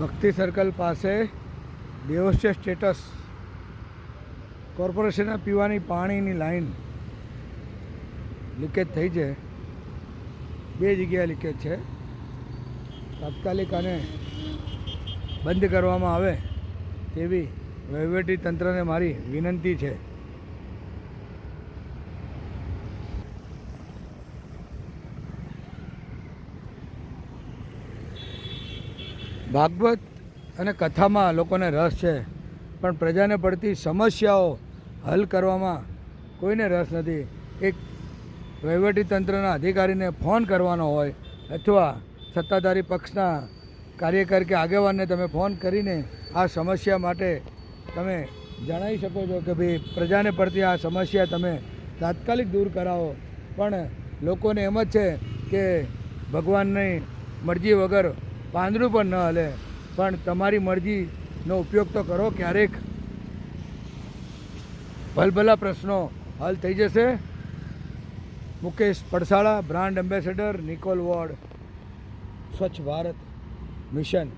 ભક્તિ સર્કલ પાસે દેવસ્ય સ્ટેટસ કોર્પોરેશનના પીવાની પાણીની લાઈન લીકેજ થઈ છે. બે જગ્યાએ લીકેજ છે. તાત્કાલિક આને બંધ કરવામાં આવે તેવી વહીવટી તંત્રને મારી વિનંતી છે. ભાગવત અને કથામાં લોકોને રસ છે, પણ પ્રજાને પડતી સમસ્યાઓ હલ કરવામાં કોઈને રસ નથી. એક વહીવટી તંત્રના અધિકારીને ફોન કરવાનો હોય અથવા સત્તાધારી પક્ષના કાર્યકર કે આગેવાનને તમે ફોન કરીને આ સમસ્યા માટે તમે જણાવી શકો છો કે ભાઈ પ્રજાને પડતી આ સમસ્યા તમે તાત્કાલિક દૂર કરાવો. પણ લોકોને એમ જ છે કે ભગવાનની મરજી વગર પાંદડું પણ ન હલે. પણ તમારી મરજીનો ઉપયોગ તો કરો ક્યારેક. ભલભલા પ્રશ્નો હલ થઈ જશે. Mukesh Padsala, brand ambassador, Nikol ward. Swachh Bharat mission.